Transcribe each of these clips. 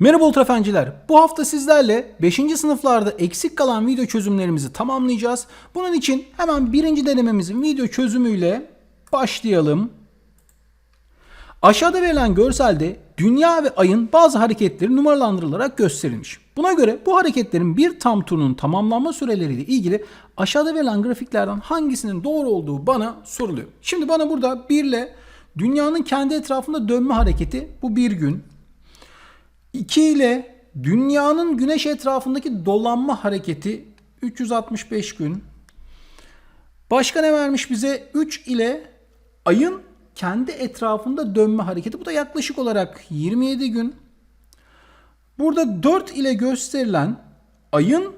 Merhaba ultrafenciler. Bu hafta sizlerle 5. sınıflarda eksik kalan video çözümlerimizi tamamlayacağız. Bunun için hemen birinci denememizin video çözümüyle başlayalım. Aşağıda verilen görselde dünya ve ayın bazı hareketleri numaralandırılarak gösterilmiş. Buna göre bu hareketlerin bir tam turunun tamamlanma süreleriyle ilgili aşağıda verilen grafiklerden hangisinin doğru olduğu bana soruluyor. Şimdi bana burada 1 ile dünyanın kendi etrafında dönme hareketi bu bir gün. 2 ile dünyanın güneş etrafındaki dolanma hareketi 365 gün. Başka ne vermiş bize? 3 ile ayın kendi etrafında dönme hareketi. Bu da yaklaşık olarak 27 gün. Burada 4 ile gösterilen ayın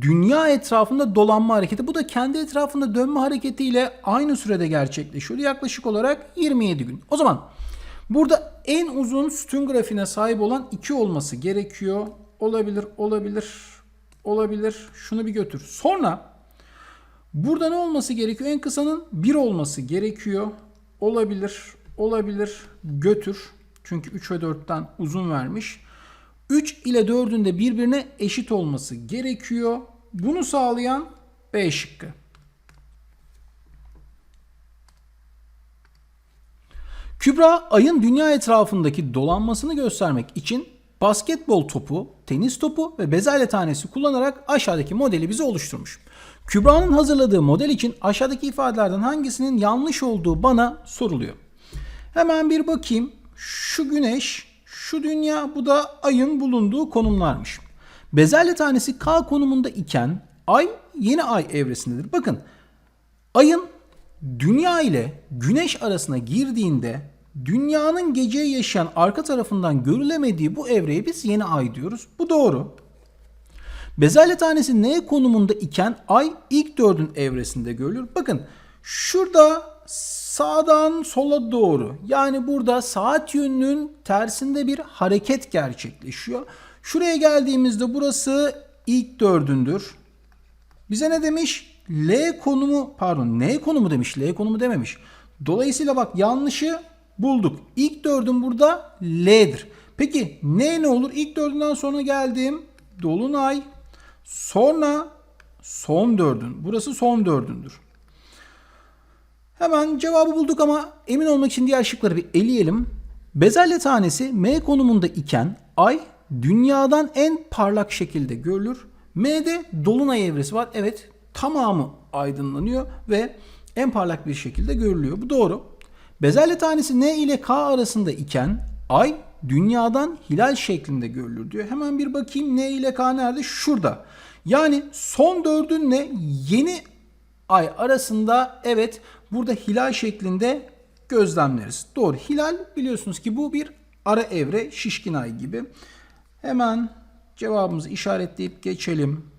dünya etrafında dolanma hareketi. Bu da kendi etrafında dönme hareketiyle aynı sürede gerçekleşiyor. Yaklaşık olarak 27 gün. O zaman burada en uzun sütun grafiğine sahip olan 2 olması gerekiyor. Olabilir, olabilir, olabilir. Şunu bir götür. Sonra burada ne olması gerekiyor? En kısanın 1 olması gerekiyor. Olabilir, olabilir, götür. Çünkü 3 ve 4'ten uzun vermiş. 3 ile 4'ün de birbirine eşit olması gerekiyor. Bunu sağlayan B şıkkı. Kübra ayın dünya etrafındaki dolanmasını göstermek için basketbol topu, tenis topu ve bezelye tanesi kullanarak aşağıdaki modeli bize oluşturmuş. Kübra'nın hazırladığı model için aşağıdaki ifadelerden hangisinin yanlış olduğu bana soruluyor. Hemen bir bakayım. Şu güneş, şu dünya, bu da ayın bulunduğu konumlarmış. Bezelye tanesi K konumunda iken ay yeni ay evresindedir. Bakın ayın dünya ile güneş arasına girdiğinde dünyanın geceyi yaşayan arka tarafından görülemediği bu evreye biz yeni ay diyoruz. Bu doğru. Bezelye tanesi N konumunda iken ay ilk dördün evresinde görülür. Bakın şurada sağdan sola doğru yani burada saat yönünün tersinde bir hareket gerçekleşiyor. Şuraya geldiğimizde burası ilk dördündür. Bize ne demiş? L konumu pardon N konumu demiş. L konumu dememiş. Dolayısıyla bak yanlışı bulduk. İlk dördün burada L'dir. Peki N ne olur? İlk dördünden sonra geldim. Dolunay. Sonra son dördün. Burası son dördündür. Hemen cevabı bulduk ama emin olmak için diğer şıkları bir eleyelim. Bezelye tanesi M konumunda iken ay dünyadan en parlak şekilde görülür. M'de dolunay evresi var. Evet tamamı aydınlanıyor ve en parlak bir şekilde görülüyor. Bu doğru. Bezelye tanesi N ile K arasında iken ay dünyadan hilal şeklinde görülür diyor. Hemen bir bakayım N ile K nerede? Şurada. Yani son dördünle yeni ay arasında evet burada hilal şeklinde gözlemleriz. Doğru. Hilal biliyorsunuz ki bu bir ara evre şişkin ay gibi. Hemen cevabımızı işaretleyip geçelim.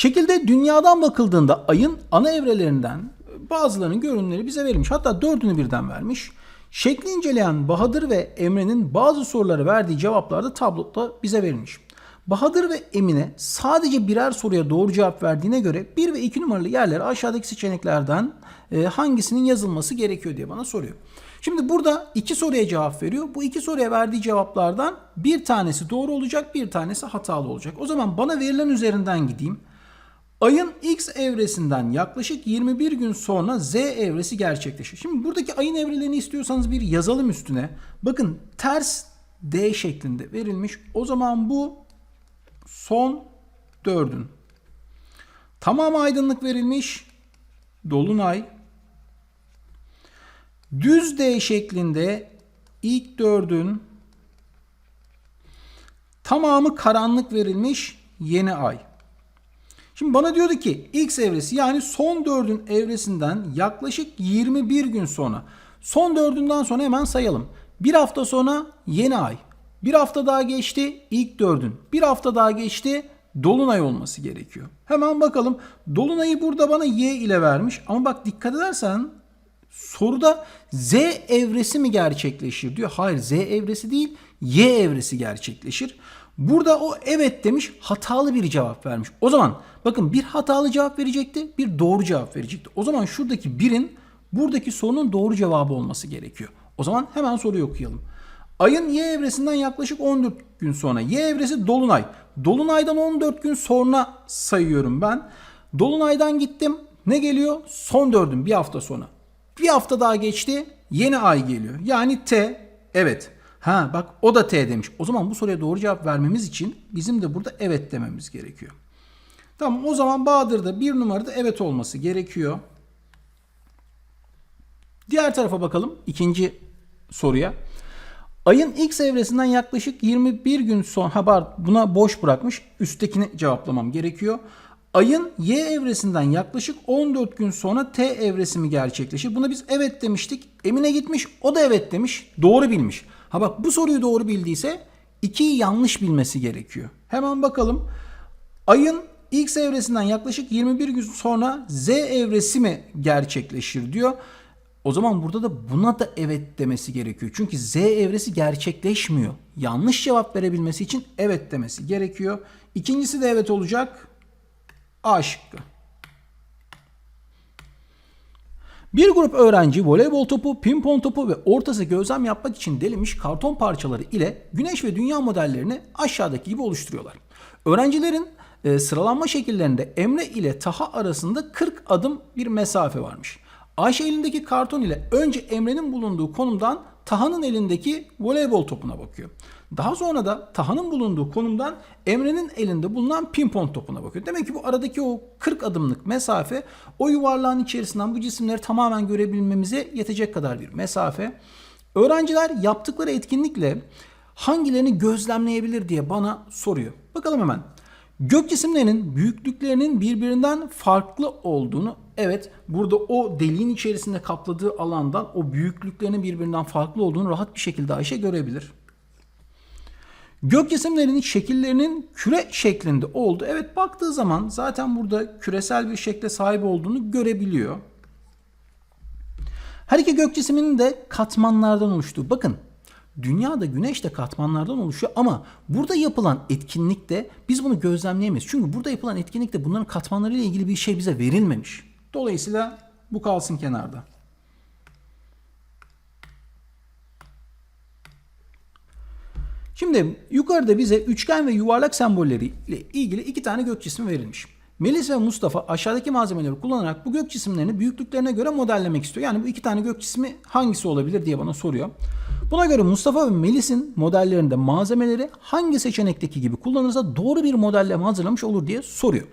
Şekilde dünyadan bakıldığında ayın ana evrelerinden bazılarının görünümleri bize verilmiş. Hatta dördünü birden vermiş. Şekli inceleyen Bahadır ve Emre'nin bazı sorulara verdiği cevaplarda tabloda bize verilmiş. Bahadır ve Emine sadece birer soruya doğru cevap verdiğine göre 1 ve 2 numaralı yerlere aşağıdaki seçeneklerden e, hangisinin yazılması gerekiyor diye bana soruyor. Şimdi burada iki soruya cevap veriyor. Bu iki soruya verdiği cevaplardan bir tanesi doğru olacak, bir tanesi hatalı olacak. O zaman bana verilen üzerinden gideyim. Ayın X evresinden yaklaşık 21 gün sonra Z evresi gerçekleşir. Şimdi buradaki ayın evrelerini istiyorsanız bir yazalım üstüne. Bakın ters D şeklinde verilmiş. O zaman bu son dördün. Tamam aydınlık verilmiş. Dolunay. Düz D şeklinde ilk dördün tamamı karanlık verilmiş yeni ay. Şimdi bana diyordu ki X evresi yani son dördün evresinden yaklaşık 21 gün sonra. Son dördünden sonra hemen sayalım. Bir hafta sonra yeni ay. Bir hafta daha geçti ilk dördün. Bir hafta daha geçti dolunay olması gerekiyor. Hemen bakalım. Dolunayı burada bana Y ile vermiş. Ama bak dikkat edersen soruda Z evresi mi gerçekleşir diyor. Hayır Z evresi değil Y evresi gerçekleşir. Burada o evet demiş hatalı bir cevap vermiş. O zaman bakın bir hatalı cevap verecekti bir doğru cevap verecekti. O zaman şuradaki birin buradaki sorunun doğru cevabı olması gerekiyor. O zaman hemen soruyu okuyalım. Ayın Y evresinden yaklaşık 14 gün sonra. Y evresi Dolunay. Dolunaydan 14 gün sonra sayıyorum ben. Dolunaydan gittim. Ne geliyor? Son dördün bir hafta sonra. Bir hafta daha geçti. Yeni ay geliyor. Yani T. Evet. Ha bak o da T demiş. O zaman bu soruya doğru cevap vermemiz için bizim de burada evet dememiz gerekiyor. Tamam o zaman Bahadır'da bir numarada evet olması gerekiyor. Diğer tarafa bakalım. ikinci soruya. Ayın X evresinden yaklaşık 21 gün sonra haber buna boş bırakmış. Üsttekini cevaplamam gerekiyor. Ayın Y evresinden yaklaşık 14 gün sonra T evresi mi gerçekleşir? Buna biz evet demiştik. Emine gitmiş o da evet demiş. Doğru bilmiş. Ha bak bu soruyu doğru bildiyse 2'yi yanlış bilmesi gerekiyor. Hemen bakalım. Ayın X evresinden yaklaşık 21 gün sonra Z evresi mi gerçekleşir diyor. O zaman burada da buna da evet demesi gerekiyor. Çünkü Z evresi gerçekleşmiyor. Yanlış cevap verebilmesi için evet demesi gerekiyor. İkincisi de evet olacak. A şıkkı. Bir grup öğrenci voleybol topu, pimpon topu ve ortası gözlem yapmak için delinmiş karton parçaları ile güneş ve dünya modellerini aşağıdaki gibi oluşturuyorlar. Öğrencilerin e, sıralanma şekillerinde Emre ile Taha arasında 40 adım bir mesafe varmış. Ayşe elindeki karton ile önce Emre'nin bulunduğu konumdan Taha'nın elindeki voleybol topuna bakıyor. Daha sonra da Taha'nın bulunduğu konumdan Emre'nin elinde bulunan pimpon topuna bakıyor. Demek ki bu aradaki o 40 adımlık mesafe o yuvarlağın içerisinden bu cisimleri tamamen görebilmemize yetecek kadar bir mesafe. Öğrenciler yaptıkları etkinlikle hangilerini gözlemleyebilir diye bana soruyor. Bakalım hemen. Gök cisimlerinin büyüklüklerinin birbirinden farklı olduğunu evet burada o deliğin içerisinde kapladığı alandan o büyüklüklerinin birbirinden farklı olduğunu rahat bir şekilde Ayşe görebilir. Gök cisimlerinin şekillerinin küre şeklinde oldu. Evet baktığı zaman zaten burada küresel bir şekle sahip olduğunu görebiliyor. Her iki gök cisminin de katmanlardan oluştuğu. Bakın Dünya da güneş de katmanlardan oluşuyor ama burada yapılan etkinlikte biz bunu gözlemleyemeyiz. Çünkü burada yapılan etkinlikte bunların katmanlarıyla ilgili bir şey bize verilmemiş. Dolayısıyla bu kalsın kenarda. Şimdi yukarıda bize üçgen ve yuvarlak sembolleri ile ilgili iki tane gök cismi verilmiş. Melis ve Mustafa aşağıdaki malzemeleri kullanarak bu gök cisimlerini büyüklüklerine göre modellemek istiyor. Yani bu iki tane gök cismi hangisi olabilir diye bana soruyor. Buna göre Mustafa ve Melis'in modellerinde malzemeleri hangi seçenekteki gibi kullanırsa doğru bir modelleme hazırlamış olur diye soruyor.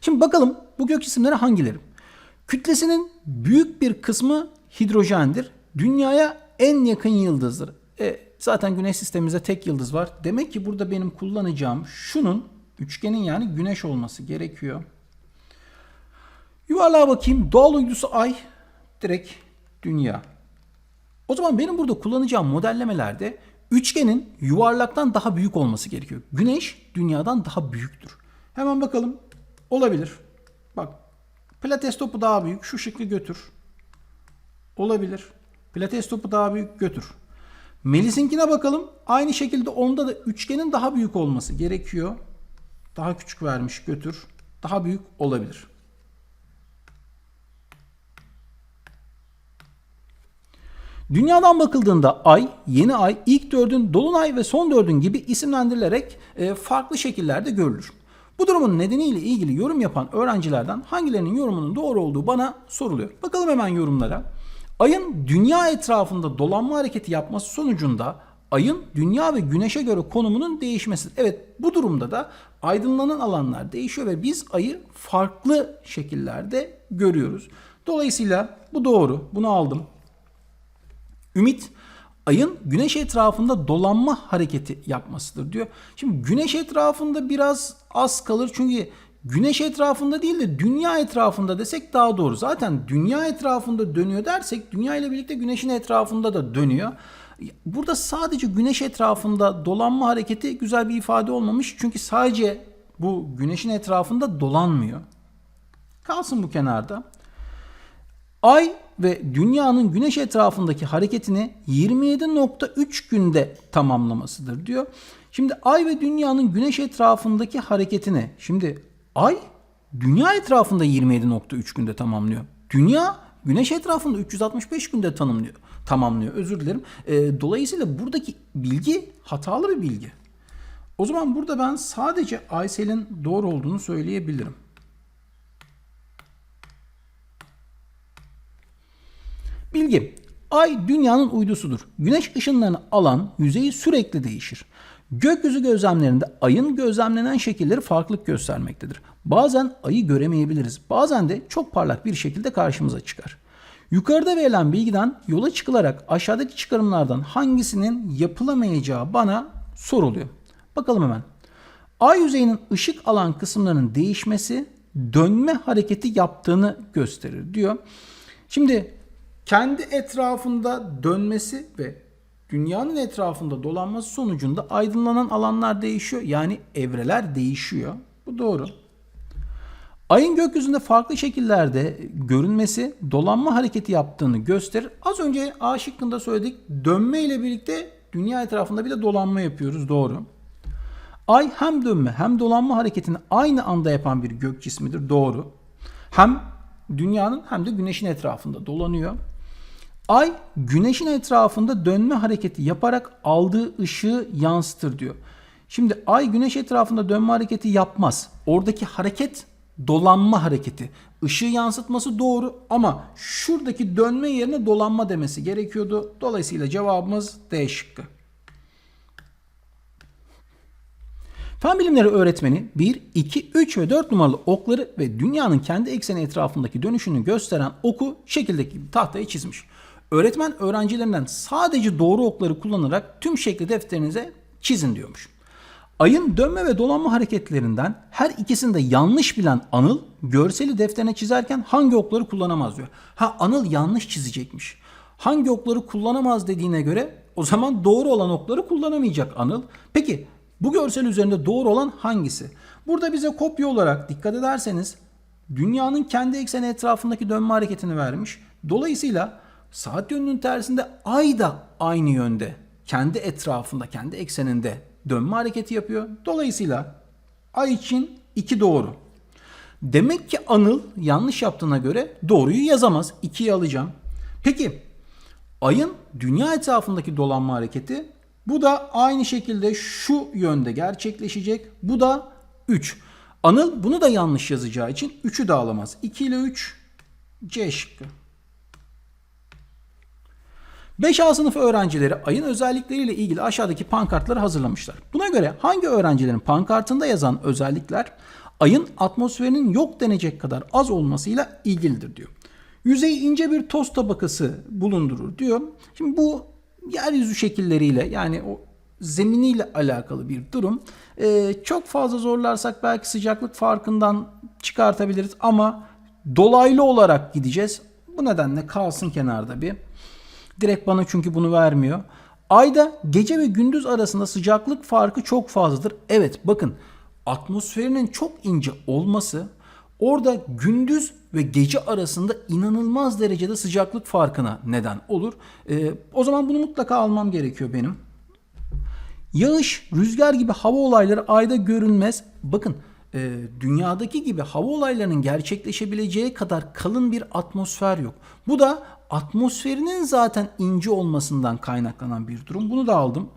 Şimdi bakalım bu gök cisimleri hangileri? Kütlesinin büyük bir kısmı hidrojendir. Dünyaya en yakın yıldızdır. E, zaten güneş sistemimizde tek yıldız var. Demek ki burada benim kullanacağım şunun üçgenin yani güneş olması gerekiyor. Yuvarlığa bakayım. Doğal uydusu ay. Direkt dünya. O zaman benim burada kullanacağım modellemelerde üçgenin yuvarlaktan daha büyük olması gerekiyor. Güneş dünyadan daha büyüktür. Hemen bakalım. Olabilir. Bak pilates topu daha büyük. Şu şıkkı götür. Olabilir. Pilates topu daha büyük götür. Melis'inkine bakalım. Aynı şekilde onda da üçgenin daha büyük olması gerekiyor. Daha küçük vermiş götür. Daha büyük olabilir. Dünyadan bakıldığında ay, yeni ay, ilk dördün, dolunay ve son dördün gibi isimlendirilerek e, farklı şekillerde görülür. Bu durumun nedeniyle ilgili yorum yapan öğrencilerden hangilerinin yorumunun doğru olduğu bana soruluyor. Bakalım hemen yorumlara. Ayın dünya etrafında dolanma hareketi yapması sonucunda ayın dünya ve güneşe göre konumunun değişmesi. Evet bu durumda da aydınlanan alanlar değişiyor ve biz ayı farklı şekillerde görüyoruz. Dolayısıyla bu doğru. Bunu aldım. Ümit ayın güneş etrafında dolanma hareketi yapmasıdır diyor. Şimdi güneş etrafında biraz az kalır çünkü güneş etrafında değil de dünya etrafında desek daha doğru. Zaten dünya etrafında dönüyor dersek dünya ile birlikte güneşin etrafında da dönüyor. Burada sadece güneş etrafında dolanma hareketi güzel bir ifade olmamış. Çünkü sadece bu güneşin etrafında dolanmıyor. Kalsın bu kenarda. Ay ve dünyanın güneş etrafındaki hareketini 27.3 günde tamamlamasıdır diyor. Şimdi ay ve dünyanın güneş etrafındaki hareketini şimdi ay dünya etrafında 27.3 günde tamamlıyor. Dünya güneş etrafında 365 günde tanımlıyor, tamamlıyor. Özür dilerim. E, dolayısıyla buradaki bilgi hatalı bir bilgi. O zaman burada ben sadece Aysel'in doğru olduğunu söyleyebilirim. Bilgi. Ay dünyanın uydusudur. Güneş ışınlarını alan yüzeyi sürekli değişir. Gökyüzü gözlemlerinde ayın gözlemlenen şekilleri farklılık göstermektedir. Bazen ayı göremeyebiliriz. Bazen de çok parlak bir şekilde karşımıza çıkar. Yukarıda verilen bilgiden yola çıkılarak aşağıdaki çıkarımlardan hangisinin yapılamayacağı bana soruluyor. Bakalım hemen. Ay yüzeyinin ışık alan kısımlarının değişmesi dönme hareketi yaptığını gösterir diyor. Şimdi kendi etrafında dönmesi ve dünyanın etrafında dolanması sonucunda aydınlanan alanlar değişiyor. Yani evreler değişiyor. Bu doğru. Ayın gökyüzünde farklı şekillerde görünmesi dolanma hareketi yaptığını gösterir. Az önce A şıkkında söyledik. Dönme ile birlikte dünya etrafında bir de dolanma yapıyoruz. Doğru. Ay hem dönme hem dolanma hareketini aynı anda yapan bir gök cismidir. Doğru. Hem dünyanın hem de güneşin etrafında dolanıyor. Ay güneşin etrafında dönme hareketi yaparak aldığı ışığı yansıtır diyor. Şimdi ay güneş etrafında dönme hareketi yapmaz. Oradaki hareket dolanma hareketi. Işığı yansıtması doğru ama şuradaki dönme yerine dolanma demesi gerekiyordu. Dolayısıyla cevabımız D şıkkı. Fen bilimleri öğretmeni 1, 2, 3 ve 4 numaralı okları ve dünyanın kendi ekseni etrafındaki dönüşünü gösteren oku şekildeki tahtaya çizmiş. Öğretmen öğrencilerinden sadece doğru okları kullanarak tüm şekli defterinize çizin diyormuş. Ayın dönme ve dolanma hareketlerinden her ikisini de yanlış bilen Anıl görseli defterine çizerken hangi okları kullanamaz diyor. Ha Anıl yanlış çizecekmiş. Hangi okları kullanamaz dediğine göre o zaman doğru olan okları kullanamayacak Anıl. Peki bu görsel üzerinde doğru olan hangisi? Burada bize kopya olarak dikkat ederseniz dünyanın kendi ekseni etrafındaki dönme hareketini vermiş. Dolayısıyla saat yönünün tersinde ay da aynı yönde kendi etrafında, kendi ekseninde dönme hareketi yapıyor. Dolayısıyla ay için 2 doğru. Demek ki Anıl yanlış yaptığına göre doğruyu yazamaz. 2'yi alacağım. Peki ayın dünya etrafındaki dolanma hareketi bu da aynı şekilde şu yönde gerçekleşecek. Bu da 3. Anıl bunu da yanlış yazacağı için 3'ü de alamaz. 2 ile 3 C şıkkı. 5A sınıfı öğrencileri ayın özellikleriyle ilgili aşağıdaki pankartları hazırlamışlar. Buna göre hangi öğrencilerin pankartında yazan özellikler ayın atmosferinin yok denecek kadar az olmasıyla ilgilidir diyor. Yüzeyi ince bir toz tabakası bulundurur diyor. Şimdi bu yeryüzü şekilleriyle yani o zeminiyle alakalı bir durum. Ee, çok fazla zorlarsak belki sıcaklık farkından çıkartabiliriz ama dolaylı olarak gideceğiz. Bu nedenle kalsın kenarda bir. Direkt bana çünkü bunu vermiyor. Ayda gece ve gündüz arasında sıcaklık farkı çok fazladır. Evet bakın atmosferinin çok ince olması orada gündüz ve gece arasında inanılmaz derecede sıcaklık farkına neden olur. Ee, o zaman bunu mutlaka almam gerekiyor benim. Yağış, rüzgar gibi hava olayları ayda görünmez. Bakın e, dünyadaki gibi hava olaylarının gerçekleşebileceği kadar kalın bir atmosfer yok. Bu da atmosferinin zaten ince olmasından kaynaklanan bir durum. Bunu da aldım.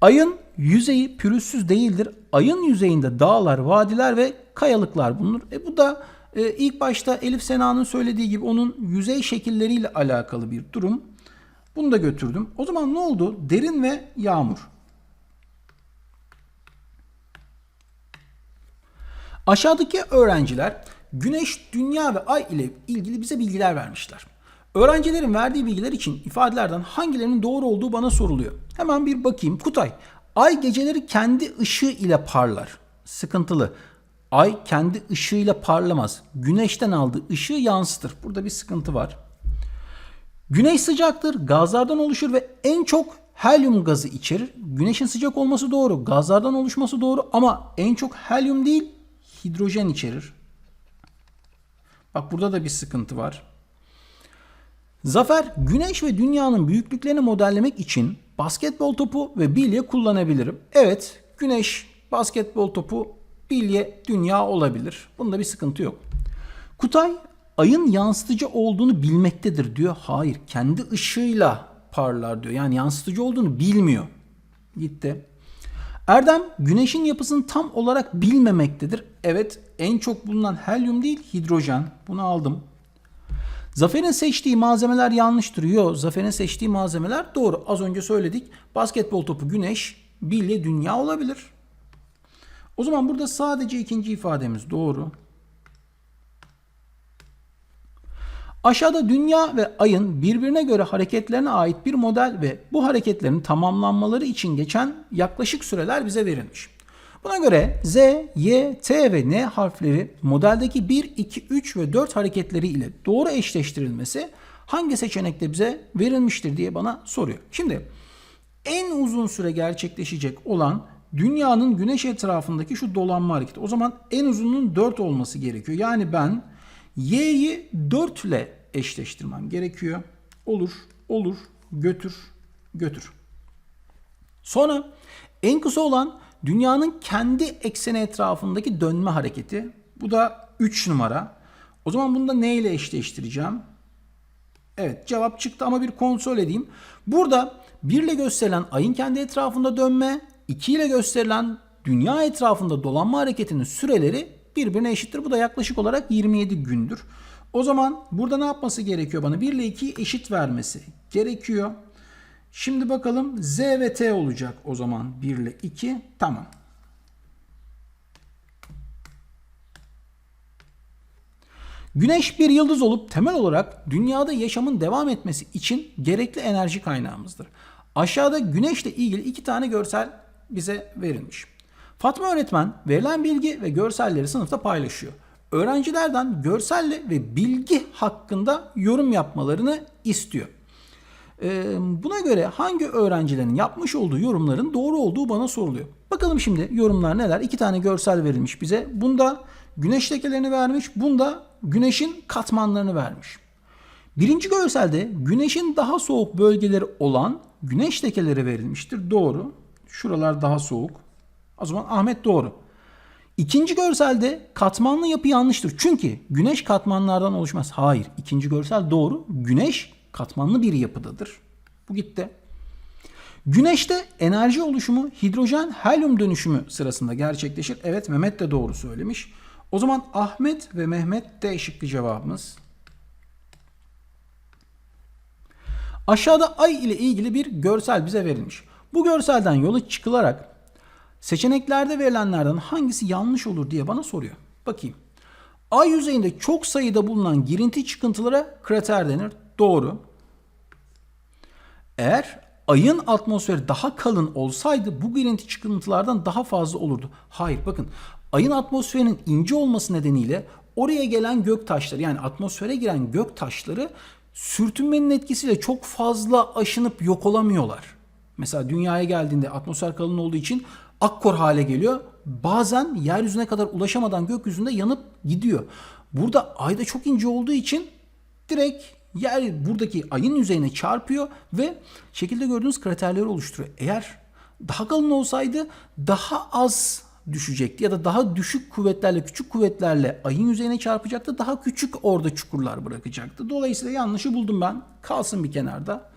Ayın yüzeyi pürüzsüz değildir. Ayın yüzeyinde dağlar, vadiler ve kayalıklar bulunur. E bu da e, ilk başta Elif Sena'nın söylediği gibi onun yüzey şekilleriyle alakalı bir durum. Bunu da götürdüm. O zaman ne oldu? Derin ve yağmur. Aşağıdaki öğrenciler Güneş, Dünya ve Ay ile ilgili bize bilgiler vermişler. Öğrencilerin verdiği bilgiler için ifadelerden hangilerinin doğru olduğu bana soruluyor. Hemen bir bakayım. Kutay, Ay geceleri kendi ışığı ile parlar. Sıkıntılı. Ay kendi ışığıyla parlamaz. Güneşten aldığı ışığı yansıtır. Burada bir sıkıntı var. Güneş sıcaktır, gazlardan oluşur ve en çok helyum gazı içerir. Güneşin sıcak olması doğru, gazlardan oluşması doğru ama en çok helyum değil, hidrojen içerir. Bak burada da bir sıkıntı var. Zafer, güneş ve dünyanın büyüklüklerini modellemek için basketbol topu ve bilye kullanabilirim. Evet, güneş, basketbol topu, bilye, dünya olabilir. Bunda bir sıkıntı yok. Kutay, ayın yansıtıcı olduğunu bilmektedir diyor. Hayır kendi ışığıyla parlar diyor. Yani yansıtıcı olduğunu bilmiyor. Gitti. Erdem güneşin yapısını tam olarak bilmemektedir. Evet en çok bulunan helyum değil hidrojen. Bunu aldım. Zafer'in seçtiği malzemeler yanlıştır. Yok Zafer'in seçtiği malzemeler doğru. Az önce söyledik. Basketbol topu güneş, bilye dünya olabilir. O zaman burada sadece ikinci ifademiz doğru. Aşağıda dünya ve ayın birbirine göre hareketlerine ait bir model ve bu hareketlerin tamamlanmaları için geçen yaklaşık süreler bize verilmiş. Buna göre Z, Y, T ve N harfleri modeldeki 1, 2, 3 ve 4 hareketleri ile doğru eşleştirilmesi hangi seçenekte bize verilmiştir diye bana soruyor. Şimdi en uzun süre gerçekleşecek olan dünyanın güneş etrafındaki şu dolanma hareketi. O zaman en uzunun 4 olması gerekiyor. Yani ben y'yi 4 ile eşleştirmem gerekiyor. Olur, olur, götür, götür. Sonra en kısa olan dünyanın kendi ekseni etrafındaki dönme hareketi. Bu da 3 numara. O zaman bunu da ne ile eşleştireceğim? Evet cevap çıktı ama bir kontrol edeyim. Burada 1 ile gösterilen ayın kendi etrafında dönme, 2 ile gösterilen dünya etrafında dolanma hareketinin süreleri birbirine eşittir. Bu da yaklaşık olarak 27 gündür. O zaman burada ne yapması gerekiyor bana? 1 ile 2'yi eşit vermesi gerekiyor. Şimdi bakalım Z ve T olacak o zaman 1 ile 2. Tamam. Güneş bir yıldız olup temel olarak dünyada yaşamın devam etmesi için gerekli enerji kaynağımızdır. Aşağıda güneşle ilgili iki tane görsel bize verilmiş. Fatma öğretmen verilen bilgi ve görselleri sınıfta paylaşıyor. Öğrencilerden görselle ve bilgi hakkında yorum yapmalarını istiyor. Buna göre hangi öğrencilerin yapmış olduğu yorumların doğru olduğu bana soruluyor. Bakalım şimdi yorumlar neler? İki tane görsel verilmiş bize. Bunda güneş lekelerini vermiş. Bunda güneşin katmanlarını vermiş. Birinci görselde güneşin daha soğuk bölgeleri olan güneş lekeleri verilmiştir. Doğru. Şuralar daha soğuk. O zaman Ahmet doğru. İkinci görselde katmanlı yapı yanlıştır. Çünkü güneş katmanlardan oluşmaz. Hayır. İkinci görsel doğru. Güneş katmanlı bir yapıdadır. Bu gitti. Güneşte enerji oluşumu hidrojen helyum dönüşümü sırasında gerçekleşir. Evet Mehmet de doğru söylemiş. O zaman Ahmet ve Mehmet de şıkkı cevabımız. Aşağıda ay ile ilgili bir görsel bize verilmiş. Bu görselden yola çıkılarak seçeneklerde verilenlerden hangisi yanlış olur diye bana soruyor. Bakayım. Ay yüzeyinde çok sayıda bulunan girinti çıkıntılara krater denir. Doğru. Eğer ayın atmosferi daha kalın olsaydı bu girinti çıkıntılardan daha fazla olurdu. Hayır bakın ayın atmosferinin ince olması nedeniyle oraya gelen gök taşları yani atmosfere giren gök taşları sürtünmenin etkisiyle çok fazla aşınıp yok olamıyorlar. Mesela dünyaya geldiğinde atmosfer kalın olduğu için akkor hale geliyor. Bazen yeryüzüne kadar ulaşamadan gökyüzünde yanıp gidiyor. Burada ayda çok ince olduğu için direkt yer buradaki ayın yüzeyine çarpıyor ve şekilde gördüğünüz kraterleri oluşturuyor. Eğer daha kalın olsaydı daha az düşecekti ya da daha düşük kuvvetlerle küçük kuvvetlerle ayın yüzeyine çarpacaktı. Daha küçük orada çukurlar bırakacaktı. Dolayısıyla yanlışı buldum ben. Kalsın bir kenarda.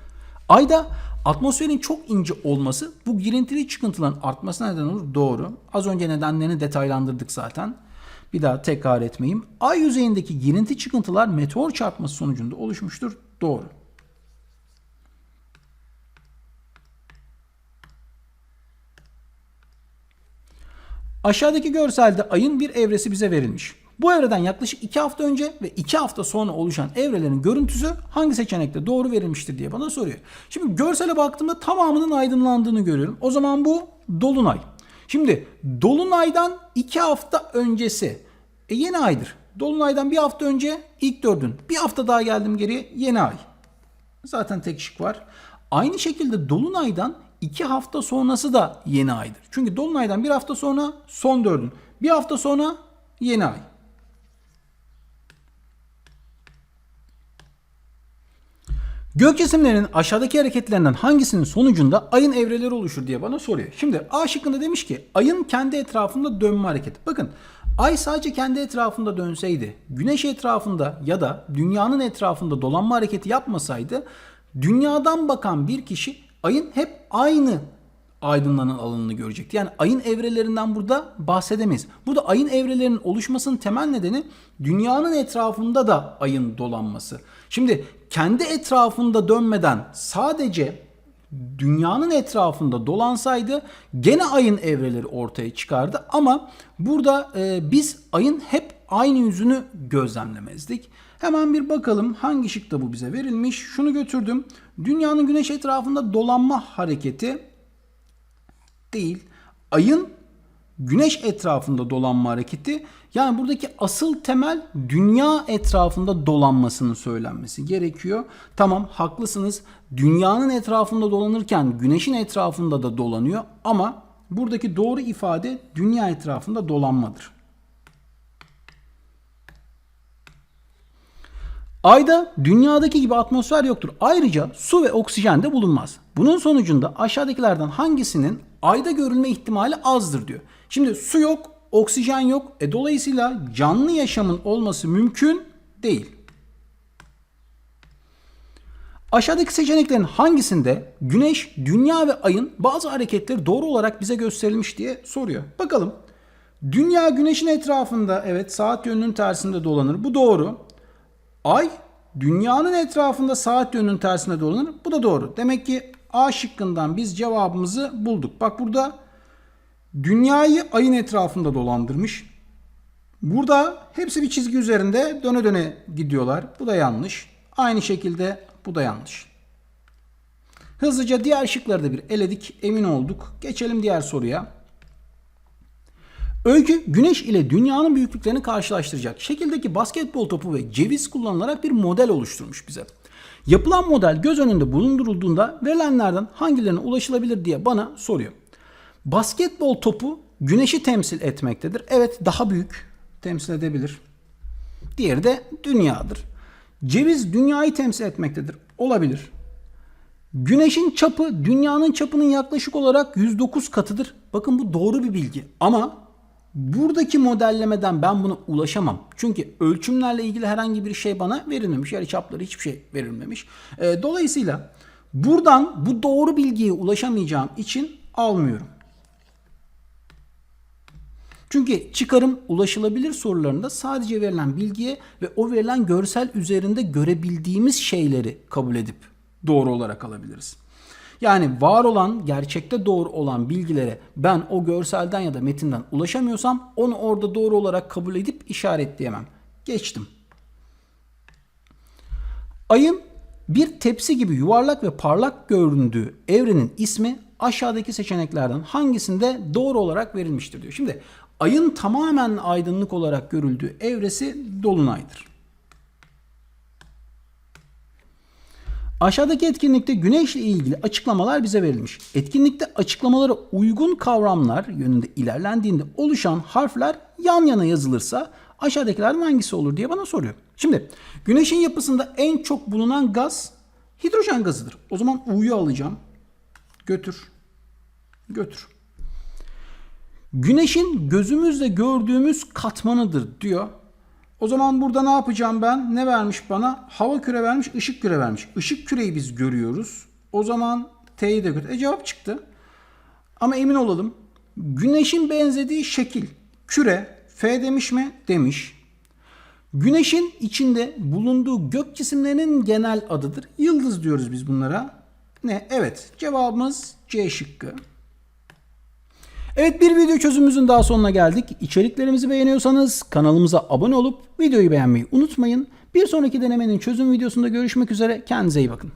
Ayda atmosferin çok ince olması bu girintili çıkıntıların artmasına neden olur. Doğru. Az önce nedenlerini detaylandırdık zaten. Bir daha tekrar etmeyeyim. Ay yüzeyindeki girinti çıkıntılar meteor çarpması sonucunda oluşmuştur. Doğru. Aşağıdaki görselde ayın bir evresi bize verilmiş. Bu evreden yaklaşık 2 hafta önce ve 2 hafta sonra oluşan evrelerin görüntüsü hangi seçenekte doğru verilmiştir diye bana soruyor. Şimdi görsele baktığımda tamamının aydınlandığını görüyorum. O zaman bu dolunay. Şimdi dolunaydan 2 hafta öncesi e yeni aydır. Dolunaydan bir hafta önce ilk dördün. Bir hafta daha geldim geriye yeni ay. Zaten tek şık var. Aynı şekilde dolunaydan 2 hafta sonrası da yeni aydır. Çünkü dolunaydan bir hafta sonra son dördün. Bir hafta sonra yeni ay. Gök cisimlerinin aşağıdaki hareketlerinden hangisinin sonucunda ayın evreleri oluşur diye bana soruyor. Şimdi A şıkkında demiş ki ayın kendi etrafında dönme hareketi. Bakın Ay sadece kendi etrafında dönseydi, güneş etrafında ya da dünyanın etrafında dolanma hareketi yapmasaydı, dünyadan bakan bir kişi ayın hep aynı aydınlanan alanını görecekti. Yani ayın evrelerinden burada bahsedemeyiz. Burada ayın evrelerinin oluşmasının temel nedeni dünyanın etrafında da ayın dolanması. Şimdi kendi etrafında dönmeden sadece dünyanın etrafında dolansaydı gene ayın evreleri ortaya çıkardı ama burada e, biz ayın hep aynı yüzünü gözlemlemezdik. Hemen bir bakalım hangi şıkta bu bize verilmiş. Şunu götürdüm. Dünyanın güneş etrafında dolanma hareketi değil. Ayın güneş etrafında dolanma hareketi yani buradaki asıl temel dünya etrafında dolanmasının söylenmesi gerekiyor. Tamam haklısınız. Dünyanın etrafında dolanırken güneşin etrafında da dolanıyor ama buradaki doğru ifade dünya etrafında dolanmadır. Ayda dünyadaki gibi atmosfer yoktur. Ayrıca su ve oksijen de bulunmaz. Bunun sonucunda aşağıdakilerden hangisinin ayda görülme ihtimali azdır diyor. Şimdi su yok, oksijen yok. E dolayısıyla canlı yaşamın olması mümkün değil. Aşağıdaki seçeneklerin hangisinde güneş, dünya ve ayın bazı hareketleri doğru olarak bize gösterilmiş diye soruyor. Bakalım. Dünya güneşin etrafında evet saat yönünün tersinde dolanır. Bu doğru. Ay dünyanın etrafında saat yönünün tersine dolanır. Bu da doğru. Demek ki A şıkkından biz cevabımızı bulduk. Bak burada dünyayı ayın etrafında dolandırmış. Burada hepsi bir çizgi üzerinde döne döne gidiyorlar. Bu da yanlış. Aynı şekilde bu da yanlış. Hızlıca diğer şıkları da bir eledik. Emin olduk. Geçelim diğer soruya. Öykü güneş ile dünyanın büyüklüklerini karşılaştıracak şekildeki basketbol topu ve ceviz kullanılarak bir model oluşturmuş bize. Yapılan model göz önünde bulundurulduğunda verilenlerden hangilerine ulaşılabilir diye bana soruyor. Basketbol topu güneşi temsil etmektedir. Evet daha büyük temsil edebilir. Diğeri de dünyadır. Ceviz dünyayı temsil etmektedir. Olabilir. Güneşin çapı dünyanın çapının yaklaşık olarak 109 katıdır. Bakın bu doğru bir bilgi ama buradaki modellemeden ben buna ulaşamam. Çünkü ölçümlerle ilgili herhangi bir şey bana verilmemiş. Yani çapları hiçbir şey verilmemiş. E, dolayısıyla buradan bu doğru bilgiye ulaşamayacağım için almıyorum. Çünkü çıkarım ulaşılabilir sorularında sadece verilen bilgiye ve o verilen görsel üzerinde görebildiğimiz şeyleri kabul edip doğru olarak alabiliriz. Yani var olan, gerçekte doğru olan bilgilere ben o görselden ya da metinden ulaşamıyorsam onu orada doğru olarak kabul edip işaretleyemem. Geçtim. Ayın bir tepsi gibi yuvarlak ve parlak göründüğü evrenin ismi aşağıdaki seçeneklerden hangisinde doğru olarak verilmiştir diyor. Şimdi ayın tamamen aydınlık olarak görüldüğü evresi dolunaydır. Aşağıdaki etkinlikte güneşle ilgili açıklamalar bize verilmiş. Etkinlikte açıklamalara uygun kavramlar yönünde ilerlendiğinde oluşan harfler yan yana yazılırsa aşağıdakilerden hangisi olur diye bana soruyor. Şimdi güneşin yapısında en çok bulunan gaz hidrojen gazıdır. O zaman U'yu alacağım. Götür. Götür. Güneşin gözümüzle gördüğümüz katmanıdır diyor. O zaman burada ne yapacağım ben? Ne vermiş bana? Hava küre vermiş, ışık küre vermiş. Işık küreyi biz görüyoruz. O zaman T'yi de götür. E cevap çıktı. Ama emin olalım. Güneşin benzediği şekil. Küre. F demiş mi? Demiş. Güneşin içinde bulunduğu gök cisimlerinin genel adıdır. Yıldız diyoruz biz bunlara. Ne? Evet. Cevabımız C şıkkı. Evet bir video çözümümüzün daha sonuna geldik. İçeriklerimizi beğeniyorsanız kanalımıza abone olup videoyu beğenmeyi unutmayın. Bir sonraki denemenin çözüm videosunda görüşmek üzere. Kendinize iyi bakın.